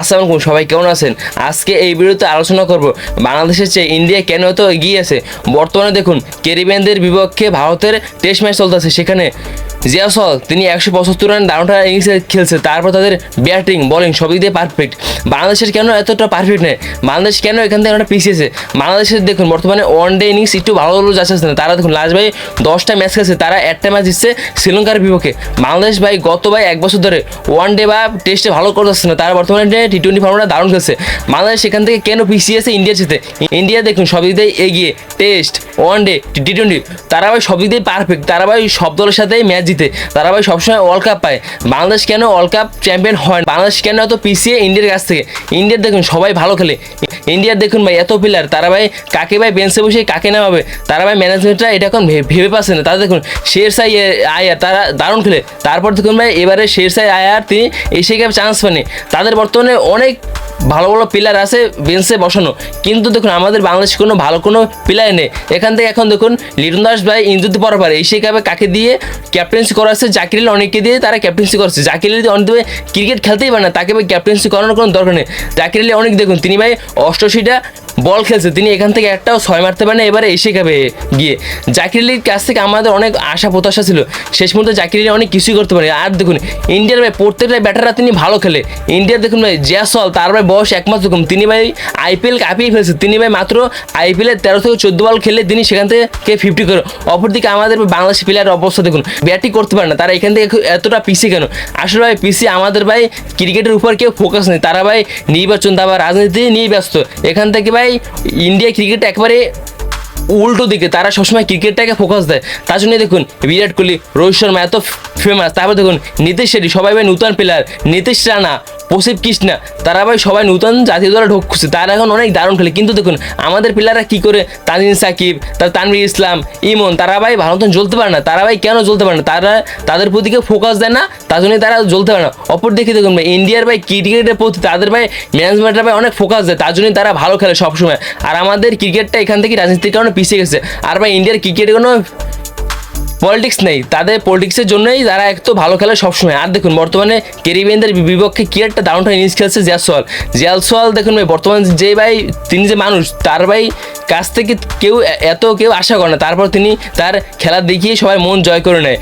আসসালামু আলাইকুম, সবাই কেমন আছেন? আজকে এই ভিডিওতে আলোচনা করব বাংলাদেশের চেয়ে ইন্ডিয়া কেন তো এগিয়ে আছে? বর্তমানে দেখুন, ক্যারিবিয়ানদের বিপক্ষে ভারতের টেস্ট ম্যাচ চলতেছে, সেখানে জিয়াসল তিনি একশো পঁচাত্তর রান দারুণটা ইনিংসে খেলছে, তারপর তাদের ব্যাটিং বোলিং সবই দিয়ে পারফেক্ট বাংলাদেশের কেন এতটা পারফেক্ট নেই? বাংলাদেশ কেন এখান থেকে একটা পিছিয়েছে বাংলাদেশের দেখুন, বর্তমানে ওয়ান ডে ইনিংস একটু ভালো ভালো যাচ্ছে না তারা দেখুন, লাস্ট ভাই দশটা ম্যাচ খেলছে, তারা একটা ম্যাচ দিচ্ছে শ্রীলঙ্কার বিপক্ষে। বাংলাদেশ ভাই গত ভাই এক বছর ধরে ওয়ান ডে বা টেস্টে ভালো করতেছে না। তারা বর্তমানে টি টোয়েন্টি ফর্মটা দারুণ খেলছে। বাংলাদেশ সেখান থেকে কেন পিছিয়েছে ইন্ডিয়ার সাথে। ইন্ডিয়া দেখুন সব দিয়ে এগিয়ে test one day T twenty তারা ভাই সব দিক দিয়ে পারফেক্ট তারা ভাই সব দলের সাথেই ম্যাচ জিতে। তারা ভাই সবসময় ওয়ার্ল্ড কাপ পায়। বাংলাদেশ কেন ওয়ার্ল্ড কাপ চ্যাম্পিয়ন হয় বাংলাদেশ কেন এত পিছিয়ে ইন্ডিয়ার কাছ থেকে? ইন্ডিয়ার দেখুন, সবাই ভালো খেলে। ইন্ডিয়ার দেখুন ভাই, এত প্লেয়ার তারা ভাই কাকে ভাই বেঞ্চে বসে কাকে নামাবে? তারা ভাই ম্যানেজমেন্টরা এটা এখন ভেবে পাচ্ছে না। তারা দেখুন, শের সাই আয়ার তারা দারুণ খেলে। তারপর দেখুন ভাই, এবারে শের সাই আয়ার তিনি এশিয়া কাপ চান্স পাননি। তাদের বর্তমানে অনেক ভালো ভালো প্লেয়ার আছে বেঞ্চে বসানো। কিন্তু দেখুন, আমাদের বাংলাদেশে কোনো ভালো কোনো প্লেয়ার নেই। এখান থেকে এখন দেখুন, লিটন দাস ভাই ইন্দুতে পড়া পারে এশিয়া কাপে কাকে দিয়ে ক্যাপ্টেন্সি করাচ্ছে? জাকির অনেককে দিয়ে তারা ক্যাপ্টেন্সি করছে। জাকির আলী অনেক ভাই ক্রিকেট খেলতেই পারে না, তাকে ভাই ক্যাপ্টেন্সি করানোর কোনো দরকার নেই। জাকির আলী অনেক দেখুন, তিনি ভাই অষ্টআশিটা বল খেলছে। তিনি এখান থেকে একটাও ছয় মারতে পারেন এবারে এসে কাপে গিয়ে। জাকির আলীর কাছ থেকে আমাদের অনেক আশা, প্রত্যাশা ছিল। শেষ মুহূর্তে জাকির আলী অনেক কিছুই করতে পারে। আর দেখুন, ইন্ডিয়ার ভাই, প্রত্যেকটা ব্যাটাররা তিনি ভালো খেলে। ইন্ডিয়ার দেখুন ভাই জ্যাসল তার ভাই বয়স একমাত্র কম। তিনি ভাই আইপিএল কাঁপিয়ে ফেলছে। তিনি ভাই মাত্র আইপিএল তেরো থেকে চোদ্দ বল খেলে তিনি সেখান থেকে ফিফটি করে। অপরদিকে আমাদের বাংলাদেশ প্লেয়ার অবস্থা দেখুন ব্যাটিং করতে পারে না। তারা এখান থেকে এতটা পিছিয়ে কেন? আসলে ভাই পিছিয়ে আমাদের ভাই ক্রিকেটের উপর কেউ ফোকাস নেই। তারা ভাই নির্বাচন দাবা, রাজনীতি নিয়ে ব্যস্ত। এখান থেকে ভাই ইন্ডিয়া ক্রিকেট একবারে উল্টো দিকে। তারা সবসময় ক্রিকেটটাকে ফোকাস দেয়। তার জন্য দেখুন, বিরাট কোহলি, রোহিত শর্মা এত ফেমাস তারপর দেখুন, নীতিশ শেঠি, সবাই ভাই নূতন প্লেয়ার নীতিশ রানা প্রসিপ কৃষ্ণা। তারা ভাই সবাই নূতন জাতীয় দলে ঢুকছে তারা এখন অনেক দারুণ খেলে। কিন্তু দেখুন, আমাদের প্লেয়াররা কি করে? তানজিন সাকিব, তার তানভীর ইসলাম, ইমন তারা ভাই ভালো মতন জ্বলতে পারে না। তারা ভাই কেন জ্বলতে পারে না? তারা তাদের প্রতি কেউ ফোকাস দেয় না, তার জন্য তারা জ্বলতে পারে না। অপর দিকে দেখুন ভাই, ইন্ডিয়ার ভাই ক্রিকেটের প্রতি তাদের ভাই ম্যানেজমেন্টরা ভাই অনেক ফোকাস দেয়। তার জন্যই তারা ভালো খেলে সবসময়। আর আমাদের ক্রিকেটটা এখান থেকে রাজনীতির কারণে পিছিয়ে গেছে। আর ভাই, ইন্ডিয়ার ক্রিকেটে কোনো পলিটিক্স নেই। তাদের পলিটিক্সের জন্যই তারা একটু ভালো খেলে সবসময়। আর দেখুন, বর্তমানে কেরিবিয়ানদের বিপক্ষে কি একটা দারুণটা ইনিংস খেলছে জিয়াসওয়াল। জিয়াসওয়াল, দেখুন ভাই, বর্তমানে যে ভাই, তিনি যে মানুষ, তার ভাই কাছ থেকে কেউ এত কেউ আশা করে না। তারপর তিনি তার খেলা দেখিয়ে সবাই মন জয় করে নেয়।